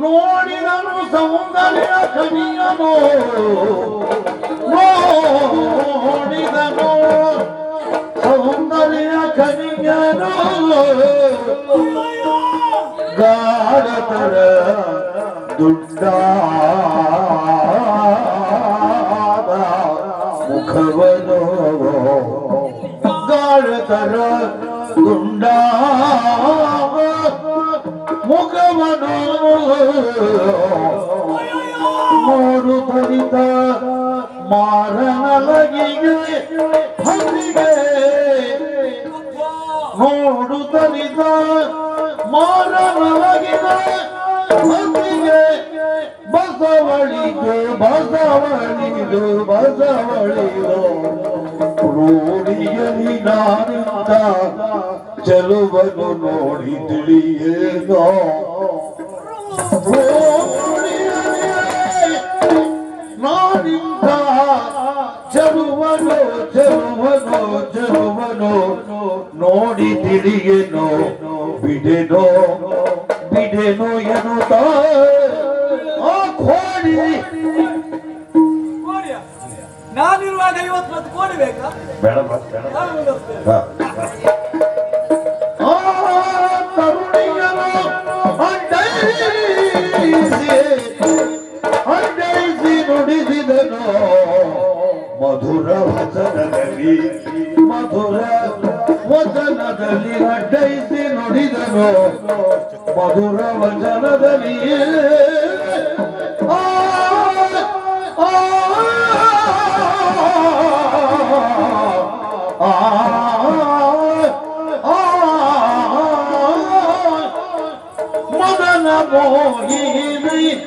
ನೋಡಿದನು ಸೌಂದರ್ಯ ಕವಿಯನು ನೋಡಿದನು ಸೌಂದರ್ಯ ಕವಿಯನು ಗಾಢತರ ದುಡ್ಡಾದ ಮುಖವನು? ಗುಂಡಾದ ಮುಖವನು ನೋಡು ತನಿತ ಮಾರನಲಗಿಗೆ ಹಂದಿಗೆ ನೋಡು ತನಿತ ಮಾರನಲಗಿಗೆ ಹಂದಿಗೆ ಬಸವಳಿಗೆ ಬಸವಳಿದು ಬಸವಳಿದು. ರೂಢಿಯಲಿ ನಾನಿಂದ ಚೆಲುವನು ನೋಡಿ ತಿಳಿಯೇನೋ? ನಾನಿಂದ ಚೆಲುವನು ಚೆಲುವನು ಚೆಲುವನು ನೋಡಿ ತಿಳಿಯೇನೋ? ಬಿಡೆನೋ ಬಿಡೆನೋ ಎನ್ನುತ್ತ? ಆ ಕೋಡಿ ನಾನಿರುವಾಗ ಐವತ್ತು ಮತ್ತೆ ಕೋಡಿ ಬೇಕಾ? ಬೇಡ ನುಡಿಸಿದನು ಮಧುರ ವಚನದಲ್ಲಿ ಮಧುರ ವಚನದಲ್ಲಿ ಅಡ್ಡೈಸಿ ನುಡಿದನು. ಮಧುರ ವಚನದಲ್ಲಿ 모임의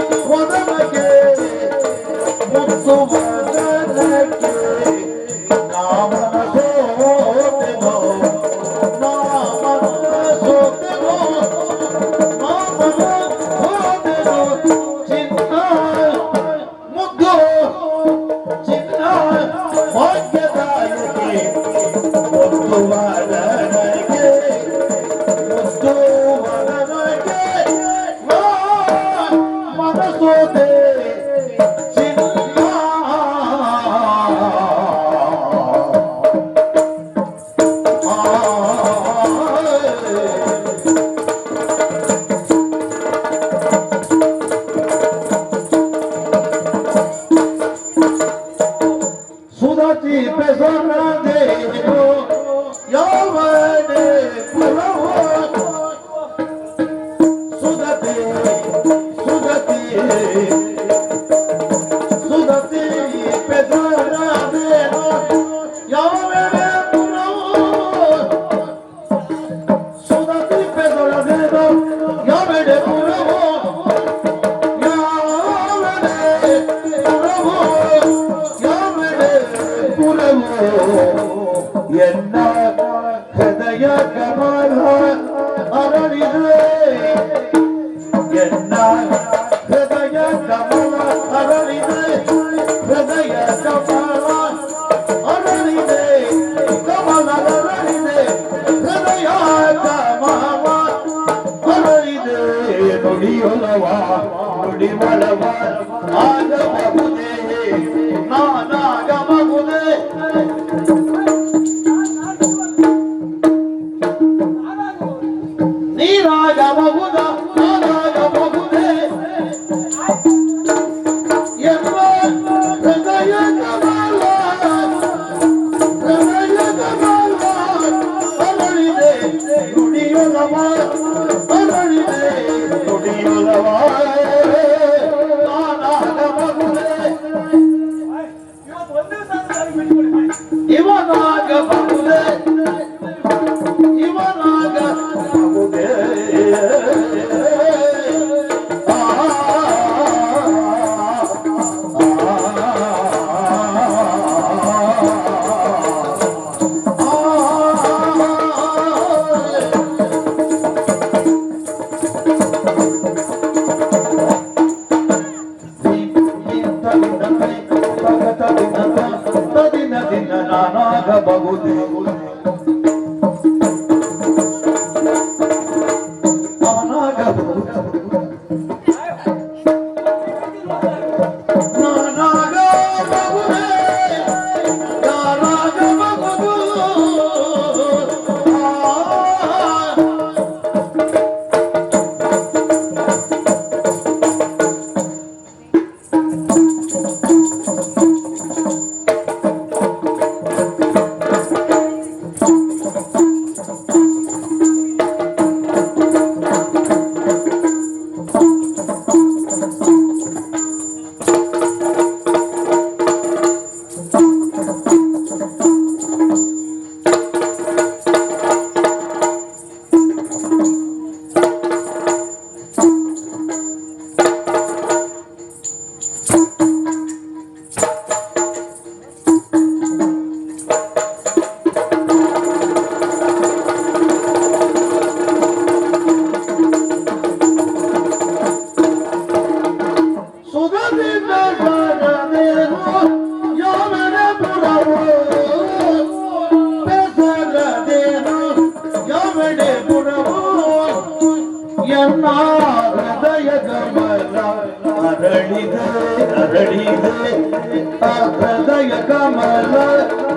ಹೃದಯ ಕಮಲ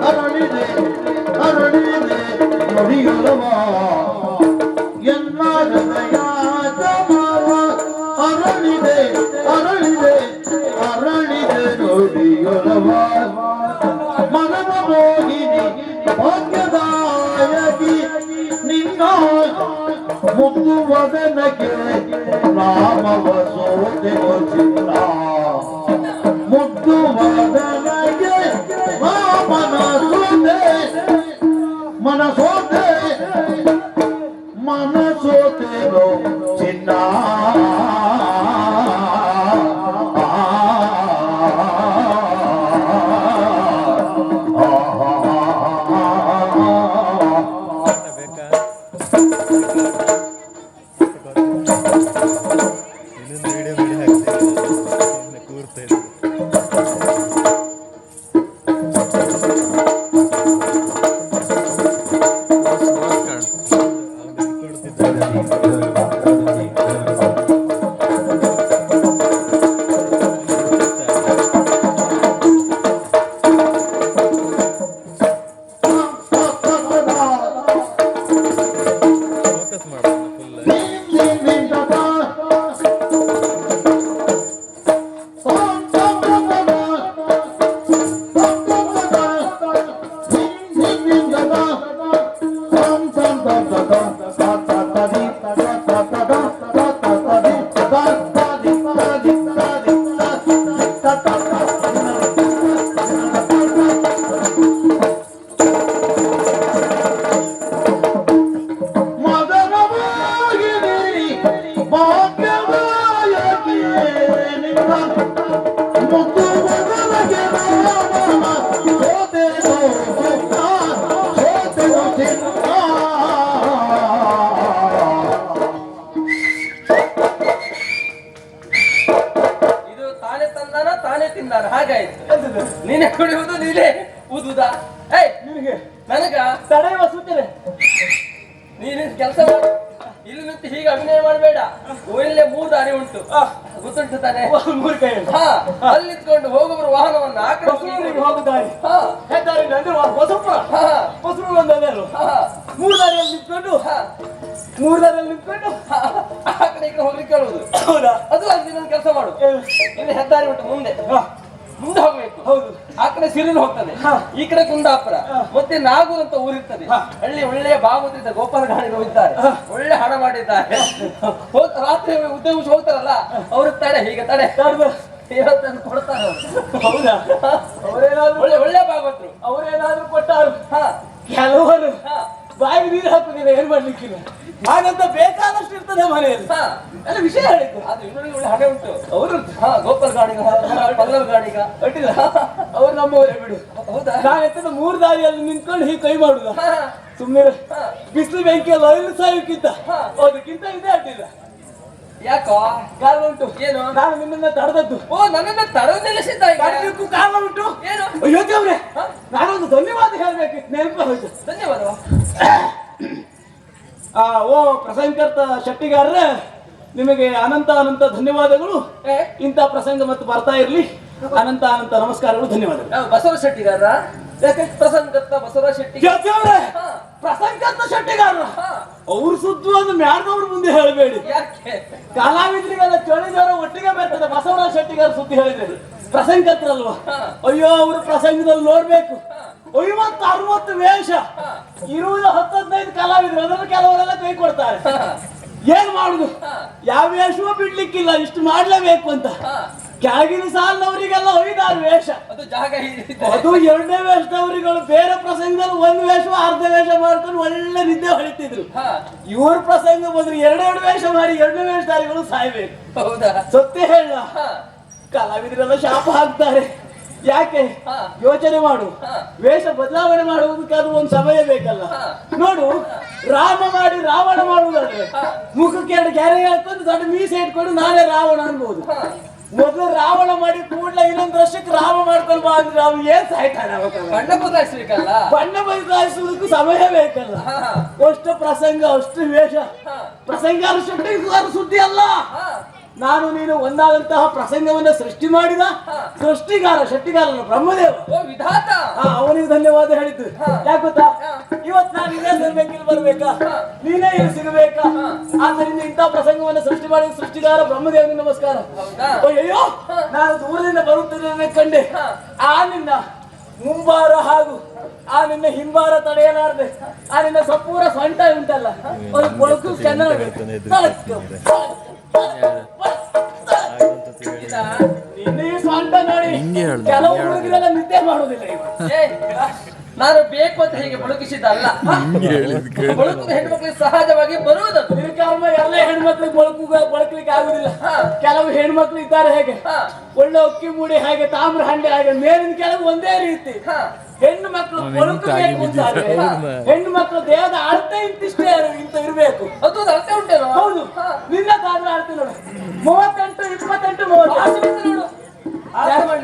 ಅರಳಿದೆ ಅರಳಿದೆ ನುಡಿಯುಲವಾ ಎನ್ನ ಹೃದಯ ಕಮಲ ಅರಳಿದೆ ಅರಳಿದೆ ಅರಳಿದೆ ನುಡಿಯುಲವ ಮನದ ಮೋಹಿನಿ ಭಾಗ್ಯದಾಯಕಿ ನಿನ್ನ ಮುದ್ದು ವದನಕ್ಕೆ ನಾಮವ ಸೋತೆಗೋ ಚಿನ್ನ మన సోదరు Santo. ಹೆದ್ದಾರಿ ಅಂದ್ರೆ ಬಸಪ್ಪ ಅದೇನು ಹಾ. ಮೂರು ದಾರಿಯಲ್ಲಿ ನಿಂತ್ಕೊಂಡು ಮೂರು ದಾರಿಯಲ್ಲಿ ನಿಂತ್ಕೊಂಡು. ಆ ಕಡೆ ಹೋಗ್ಲಿಕ್ಕೆ ಹೇಳುವುದು. ಹೌದಾ? ಅದು ಅಲ್ಲಿ ಕೆಲಸ ಮಾಡು? ಇಲ್ಲಿ ಹೆದ್ದಾರಿ ಉಂಟು ಮುಂದೆ. ಮುಂದೆ ಹೋಗ್ಬೇಕು. ಹೌದು. ಆ ಕಡೆ ಸಿರಿಲು ಹೋಗ್ತದೆ. ಈ ಕಡೆ ಕುಂದಾಪುರ. ಮತ್ತೆ ನಾಗೂರ್ ಅಂತ ಊರಿರ್ತದೆ. ಹಳ್ಳಿ ಒಳ್ಳೆ ಒಳ್ಳೆಯ ಗೋಪಾಲ ಗಾಡಿ ಇದ್ದಾರೆ. ಒಳ್ಳೆ ಹಣ ಮಾಡಿದ್ದಾರೆ. ರಾತ್ರಿ ಉದ್ಯೋಗ ಹೋಗ್ತಾರಲ್ಲ ಅವ್ರ ತಡೆ ಹೀಗೆ ತಡೆ. ಇವತ್ತನ್ನು ಕೊಡ್ತಾರೆ ಹೌದಾ? ಅವರೇನಾದ್ರು ಒಳ್ಳೆ ಒಳ್ಳೆ ಭಾಗವತರು. ಅವರೇನಾದ್ರು ಕೊಟ್ಟಾರು. ಹಾ. ಕೆಲವರು ಬಾಯಿ ಬಾಯಿಗೆ ನೀರು ಹಾಕುದಿಲ್ಲ ಏನ್ ಮಾಡ್ಲಿಕ್ಕಿಲ್ಲ. ಹಾಗಂತ ಬೇಕಾದಷ್ಟು ಇರ್ತದೆ ಮನೆಯಲ್ಲಿ. ಹಾ. ಎಲ್ಲ ವಿಷಯ ಹೇಳಿದ್ರು ಅದು ಇನ್ನೊಂದು ಒಳ್ಳೆ ಹಣ ಉಂಟು. ಅವರು ಹಾ ಗೋಪಾಲ್ ಗಾಡಿಗ ಪಲ್ಲವ್ ಗಾಡಿಗ. ಅಡ್ಡಿಲ್ಲ ಅವ್ರು ನಮ್ಮವರೇ ಬಿಡು. ಹೌದಾ? ನಾನು ಎತ್ತದ ಮೂರು ದಾರಿಯಲ್ಲಿ ನಿಂತ್ಕೊಂಡು ಹೀಗೆ ಕೈ ಮಾಡುದ. ಹಾ. ಸುಮ್ಮನೆ ಹಾ. ಬಿಸಿಲು ಬೆಂಕಿಯಲ್ಲಿ ಅರಿಲು ಸಾಯಕ್ಕಿಂತ. ಅದಕ್ಕಿಂತ ಇದೇ ಅಡ್ಡಿಲ್ಲ ಯಾಕೋ? ಕಾರಣ ಉಂಟು. ಏನು? ನಾನು ನಿಮ್ಮನ್ನ ತಡೆದದ್ದು. ಓ ನನ್ನನ್ನ ತಡೆದಿಲ್ಲ ಸಿದ್ಧ ಕರೀಲಿಕ್ಕೂ ಕಾರಣ ಉಂಟು. ಏನು? ಅಯ್ಯೋ ದೇವ್ರೆ? ನಾನೊಂದು ಧನ್ಯವಾದ ಹೇಳಬೇಕು. ನೆನಪು ಹೋಯ್ತು. ಧನ್ಯವಾದ ಆ ಓ ಪ್ರಸಂಗಕರ್ತ ಶೆಟ್ಟಿಗಾರ್ರೆ ನಿಮಗೆ ಅನಂತ ಅನಂತ ಧನ್ಯವಾದಗಳು. ಇಂಥ ಪ್ರಸಂಗ ಮತ್ತು ಬರ್ತಾ ಇರಲಿ. ಅನಂತ ಅನಂತ ನಮಸ್ಕಾರಗಳು ಧನ್ಯವಾದಗಳು. ಯಾವ ಬಸವ ಶೆಟ್ಟಿಗಾರ ಯಾಕೆ ಪ್ರಸಂಗಕರ್ತ ಬಸವ ಶೆಟ್ಟಿ ದೇವ್ರೆ ಹಾ. ಪ್ರಸಂಗಕರ್ತ ಶೆಟ್ಟಿಗಾರ ಹಾ. ಅವ್ರು ಸುದ್ದು ಒಂದು ಮ್ಯಾಡ್ದವ್ರ ಮುಂದೆ ಹೇಳಬೇಡಿ. ಕಲಾವಿದ್ರಿಗೆಲ್ಲ ಚಳಿದವರ ಚಳಿಗಾರ ಒಟ್ಟಿಗೆ ಬರ್ತದೆ. ಬಸವರಾಜ ಶೆಟ್ಟಿಗಾರ ಸುದ್ದಿ ಹೇಳಿದ್ರು ಪ್ರಸಂಗತ್ರಲ್ವಾ. ಅಯ್ಯೋ ಅವರು ಪ್ರಸಂಗದಲ್ಲಿ ನೋಡ್ಬೇಕು. ಐವತ್ತು ಅರವತ್ತು ವೇಷ. ಇರುವುದು ಹತ್ತೈದು ಕಲಾವಿದ್ರು. ಅದನ್ನು ಕೆಲವರೆಲ್ಲ ಕೈ ಕೊಡ್ತಾರೆ. ಏನ್ ಮಾಡುದು? ಯಾವ ವೇಷವೂ ಬಿಡ್ಲಿಕ್ಕಿಲ್ಲ. ಇಷ್ಟು ಮಾಡ್ಲೇಬೇಕು ಅಂತ. ಸಾಲ್ ಸಾಲಿನವರಿಗೆಲ್ಲ ಐದಾರು ವೇಷ. ಅದು ಜಾಗ. ಅದು ಎರಡನೇ ವೇಷದವರಿಗಳು ಬೇರೆ ಪ್ರಸಂಗದಲ್ಲಿ ಒಂದು ವೇಷ ಅರ್ಧ ವೇಷ ಮಾಡ್ಕೊಂಡು ಒಳ್ಳೆ ನಿದ್ದೆ ಹೊಳಿತಿದ್ರು. ಇವ್ರ ಪ್ರಸಂಗ ಬಂದ್ರೆ ಎರಡೆರಡು ವೇಷ ಮಾಡಿ ಎರಡನೇ ವೇಷಧಾರಿಗಳು ಸಾಯ್ಬೇಕು. ಹೌದಾ? ಸತ್ಯ ಹೇಳ. ಕಲಾವಿದ್ರೆಲ್ಲ ಶಾಪ ಹಾಕ್ತಾರೆ. ಯಾಕೆ. ಯೋಚನೆ ಮಾಡು. ವೇಷ ಬದಲಾವಣೆ ಮಾಡುವುದಕ್ಕೆ ಅದು ಒಂದು ಸಮಯ ಬೇಕಲ್ಲ. ನೋಡು ರಾಮ ಮಾಡಿ ರಾವಣ ಮಾಡುವುದಾದ್ರೆ ಮುಖಕ್ಕೆ ಎರಡು ಗ್ಯಾರೆ ಹಾಕೊಂಡು ದೊಡ್ಡ ಮೀಸೆ ಇಟ್ಕೊಂಡು ನಾನೇ ರಾವಣ ಅನ್ಬೋದು. ಮೊದಲು ರಾವಣ ಮಾಡಿ ಕೂಡ್ಲ ಇನ್ನೊಂದು ವರ್ಷಕ್ಕೆ ರಾಮ ಮಾಡ್ಕೊಂಡು ಬಾ ಅಂದ್ರೆ ನಾವು ಏನ್ ಸಾಯ್ತಾನೆ ಬಣ್ಣ ಬದಲಾಯಿಸ್ಬೇಕಲ್ಲ ಬಣ್ಣ ಬದಲಾಯಿಸುವುದಕ್ಕೂ ಸಮಯ ಬೇಕಲ್ಲ. ಅಷ್ಟು ಪ್ರಸಂಗ ಅಷ್ಟು ವೇಷ. ಪ್ರಸಂಗ ಶೆಟ್ಟಿಗಾರ ಸುದ್ದಿ ಅಲ್ಲ. ನಾನು ನೀನು ಒಂದಾದಂತಹ ಪ್ರಸಂಗವನ್ನ ಸೃಷ್ಟಿ ಮಾಡಿದ. ಸೃಷ್ಟಿಗಾರ ಶೆಟ್ಟಿಗಾರನ ಬ್ರಹ್ಮದೇವ ಓ ವಿಧಾತ ಆ, ಅವನಿಗೆ ಧನ್ಯವಾದ ಹೇಳಿದ್ದು. ಯಾಕೆ ಗೊತ್ತಾ. ಇವತ್ತು ನಾನು ನೀನೇ ಸಿಗ್ಬೇಕಿಲ್ಲಿ ಬರ್ಬೇಕಾ ನೀನೇ ಇಲ್ಲಿ ಸಿಗಬೇಕಾ. ಆದ್ದರಿಂದ ಇಂಥ ಪ್ರಸಂಗವನ್ನ ಸೃಷ್ಟಿ ಮಾಡಿದ ಸೃಷ್ಟಿಗಾರ ಬ್ರಹ್ಮದೇವನಿಗೆ ನಮಸ್ಕಾರ ಹೌದಾ ಅಯ್ಯೋ ನಾನು ದೂರದಿಂದ ಬರುತ್ತೇನೆ ಕಂಡೆ ಆ ನಿನ್ನ ಮುಂಬಾರ ಹಾಗೂ ಆ ನಿನ್ನ ಹಿಂಬಾರ ತಡೆಯಲಾರದೆ ಆ ನಿನ್ನ ಸಪೂರ ಸೊಂಟ ಉಂಟಲ್ಲ ಅದು ಕೊಳಕು ಚೆನ್ನಾಗಿ ಹಿಂಗೆ ಕೆಲವು. ಹುಡುಗರೆಲ್ಲ ನಿದ್ದೆ ಮಾಡುವುದಿಲ್ಲ ನಾನು ಬೇಕು ಅಂತ ಹೀಗೆ ಬಳುಕಿಸಿದ್ದಲ್ಲ? ಹಿಂಗೆ ಹೇಳಿದ್ ಕೇಳು. ಬಳುಕುದು ಹೆಣ್ಮಕ್ಳಿಗೆ ಸಹಜವಾಗಿ ಬರುವುದು. ನಿರ್ಕಾಮ ಎಲ್ಲ ಹೆಣ್ಮಕ್ಳಿಗೆ ಬಳುಕು ಬಳಕಲಿಕ್ಕೆ ಆಗುದಿಲ್ಲ ಹಾ. ಕೆಲವು ಹೆಣ್ಮಕ್ಳು ಇದ್ದಾರೆ ಹೇಗೆ? ಹಾ. ಒಳ್ಳೆ ಅಕ್ಕಿ ಮೂಡಿ ಹಾಗೆ ತಾಮ್ರ ಹಂಡೆ ಹಾಗೆ ಮೇಲಿನ ಕೆಳಗೆ ಒಂದೇ ರೀತಿ. ಹಾ. ಹೆಣ್ಣು ಮಕ್ಕಳು ಹೆಣ್ಣು ಮಕ್ಕಳು ದೇಹದ ಅರ್ಥ ಇಂತಿಷ್ಟೇ ಇಂತ ಇರಬೇಕು. ಅದು ಅರ್ಥ ಉಂಟಲ್ಲ ಹೌದು. ಹಾ. ನಿನ್ನ ತಾಮ್ರ ಅರ್ಥ ನೋಡು. ಮೂವತ್ತೆಂಟು ಇಪ್ಪತ್ತೆಂಟು ಮೂವತ್ತು.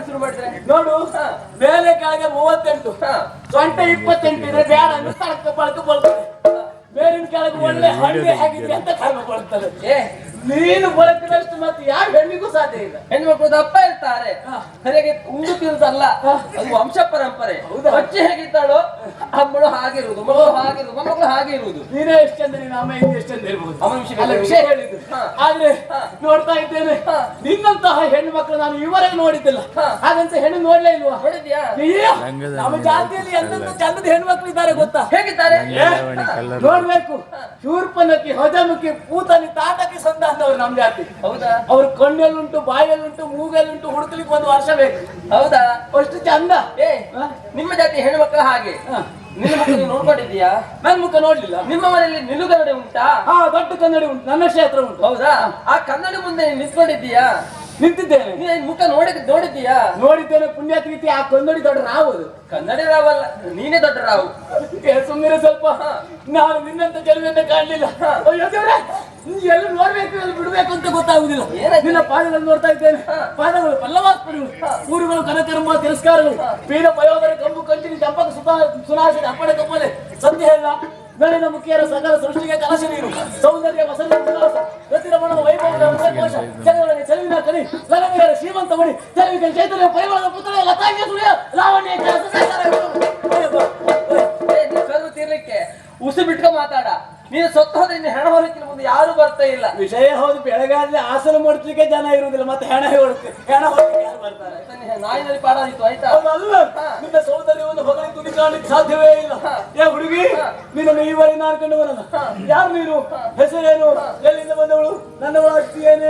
ಶುರು ಮಾಡಿದ್ರೆ. ನೋಡು. ಹಾ. ಮೇಲೆ ಕೆಳಗೆ ಮೂವತ್ತೆಂಟು. ಹಾ. ಸೊಂಟ ಇಪ್ಪತ್ತೆಂಟು ಇದ್ರೆ ಬೇಡ ಅಂದ್ರೆ ತಳಕ ಬಳಕ ಬಳ್ತದೆ ಮೇಲಿನ ಕೆಳಗೆ ಒಳ್ಳೆ ಹಣ್ಣೆ ಆಗಿದೆ ಅಂತ ಕರ್ಮ ಏ ನೀನು ಬಳಕಿದಷ್ಟು ಮತ್ತೆ ಯಾವ ಹೆಣ್ಣಿಗೂ ಸಾಧ್ಯ ಇಲ್ಲ. ಹೆಣ್ಮಕ್ಳು ದಪ್ಪ ಇರ್ತಾರೆ. ಹರಿಗೆ ನನಗೆ ಉಂಡು ತಿರುದಲ್ಲ. ಅದು ವಂಶ ಪರಂಪರೆ. ಹೌದಾ? ಅಜ್ಜಿ ಹೇಗಿದ್ದಾಳೋ ಅಮ್ಮಳು ಹಾಗಿರುವುದು ಮಗಳು ಹಾಗಿರುವುದು ಮೊಮ್ಮಗಳು ಹಾಗೆ ಇರುವುದು ನೀನೇ ಎಷ್ಟು ಚಂದ ನೀನು ಅಮ್ಮ ಹಿಂದೆ ಎಷ್ಟು ಚಂದ ಇರ್ಬೋದು. ಅಮ್ಮ ವಿಷಯ ಅಲ್ಲ ವಿಷಯ ಹೇಳಿದ್ದು. ಆದ್ರೆ ನೋಡ್ತಾ ಇದ್ದೇನೆ. ನಿನ್ನಂತಹ ಹೆಣ್ಣು ಮಕ್ಕಳು ನಾನು ಇವರೇ ನೋಡಿದ್ದಿಲ್ಲ. ಹಾಗಂತ ಹೆಣ್ಣು ನೋಡ್ಲೇ ಇಲ್ವಾ? ನೋಡಿದ್ಯಾ? ನಮ್ಮ ಜಾತಿಯಲ್ಲಿ ಎಂತ ಚಂದದ ಮಕ್ಕಳು ಇದ್ದಾರೆ ಗೊತ್ತಾ? ಹೇಗಿದ್ದಾರೆ? ನೋಡ್ಬೇಕು. ಶೂರ್ಪನಕ್ಕೆ ಹೊಜಮುಖಿ ಪೂತನಿ ತಾಟಕ್ಕೆ ಸಂತ ಅಂತವ್ರು ನಮ್ ಜಾತಿ. ಹೌದಾ? ಅವ್ರ ಕಣ್ಣೆಲ್ಲುಂಟು ಬಾಯಲ್ಲುಂಟು ಮೂಗಲ್ಲುಂಟು ಹುಡುಕ್ಲಿಕ್ಕೆ ಒಂದು ವರ್ಷ ಬೇಕು. ಹೌದಾ? ಅಷ್ಟು ಚಂದ. ಏ? ನಿಮ್ಮ ಜಾತಿ ಹೆಣ್ಮಕ್ಳು ಹಾಗೆ. ನಿನ್ನ ಮಕ್ಕಳು ನೋಡ್ಕೊಂಡಿದ್ಯಾ ನನ್ ಮುಖ ನೋಡ್ಲಿಲ್ಲ. ನಿಮ್ಮ ಮನೆಯಲ್ಲಿ ನಿಲುಗಡೆ ಉಂಟಾ? ಹಾ ದೊಡ್ಡ ಕನ್ನಡಿ ಉಂಟು. ನನ್ನ ಕ್ಷೇತ್ರ ಉಂಟು. ಹೌದಾ? ಆ ಕನ್ನಡಿ ಮುಂದೆ ನಿಂತ್ಕೊಂಡಿದ್ದೀಯಾ? ನಿಂತಿದ್ದೇನೆ. ನೀನ್ ಮುಖ ನೋಡಿ ನೋಡಿದ್ದೀಯಾ? ನೋಡಿದ್ದೇನೆ ಪುಣ್ಯ ಪ್ರೀತಿ ಆ ಕನ್ನಡಿ ದೊಡ್ಡ ರಾವು ಕನ್ನಡಿ ರಾವಲ್ಲ ನೀನೇ ದೊಡ್ಡ ರಾವು. ಸುಮ್ಮನೆ ಸ್ವಲ್ಪ. ನಾನು ನಿನ್ನಂತ ಕೆಲವೆಂತ ಕಾಣಲಿಲ್ಲ. ಅಯ್ಯೋ ದೇವ್ರೆ, ನೀ ಎಲ್ಲಿ ನೋಡ್ಬೇಕು ಎಲ್ಲಿ ಬಿಡ್ಬೇಕು ಅಂತ ಗೊತ್ತಾಗುದಿಲ್ಲ? ನಿನ್ನ ಪಾದಗಳನ್ನು ನೋಡ್ತಾ ಇದ್ದೇನೆ. ಪಾದಗಳು ಪಲ್ಲವಾಸ್ಪಡಿಗಳು ಊರುಗಳು ಕನಕರ್ಮ ತಿರಸ್ಕಾರಗಳು ಪೀರ ಪಯೋಧರ ಕಂಬು ಕಂಚಿನ ಚಂಪಕ ಸುತಾ ಸುನಾಶಿನ ಅಪ್ಪಣೆ ಕಪ್ಪಲೆ ಸತ್ಯ ಇಲ್ಲ ಗಣಿನ ಮುಖಿಯರ ಸಕಲ ಸೃಷ್ಟಿಗೆ ಕಲಶ ನೀರು ಸೌಂದರ್ಯ ವಸಂತ ವೈಭವ ರತಿರಮಣದ ಕಣಿ ಲಲನೆಯರ ಶ್ರೀಮಂತ ಮಣಿ ಚೆಲುವಿಗೆ ಚೈತನ್ಯ ಪರಿವಾರದ ಪುತ್ರ ಲತಾಂಗ ಸುಳಿಯ ಲಾವಣ್ಯ ಕರ್ವ ತೀರ್ಲಿಕ್ಕೆ ಉಸು ಬಿಟ್ಕೊ ಮಾತಾಡ. ನೀನು ಸೊತ್ತ ಹೋದ್ರೆ ಇನ್ನು ಹೆಣ ಹೊರಕ್ಕೆ ಮುಂದೆ ಯಾರು ಬರ್ತಾ ಇಲ್ಲ. ವಿಷಯ ಹೌದು ಬೆಳಗಾದ್ರೆ ಆಸನ ಮಾಡ್ಲಿಕ್ಕೆ ಜನ ಇರುವುದಿಲ್ಲ ಮತ್ತೆ ಹೆಣ ಹೊರಕ್ಕೆ ಹೆಣ ಹೊರಕ್ಕೆ ಯಾರು ಬರ್ತಾರೆ? ನಿನ್ನ ನಾಯಿನಲ್ಲಿ ಪಾಡಾದಿತ್ತು ಆಯ್ತಾ? ಅಲ್ಲ ನಿನ್ನ ಸೌಂದರ್ಯವನ್ನು ಹೊಗಳಿ ತುದಿ ಕಾಣಲಿಕ್ಕೆ ಸಾಧ್ಯವೇ ಇಲ್ಲ. ಏ ಹುಡುಗಿ ನಿನ್ನನ್ನು ಈವರೆಗೆ ನಾನು ಕಂಡು ಬರಲ್ಲ. ಯಾರು ನೀನು? ಹೆಸರೇನು? ಎಲ್ಲಿಂದ ಬಂದವಳು? ನನ್ನವಳು ಅಷ್ಟಿಯೇನೆ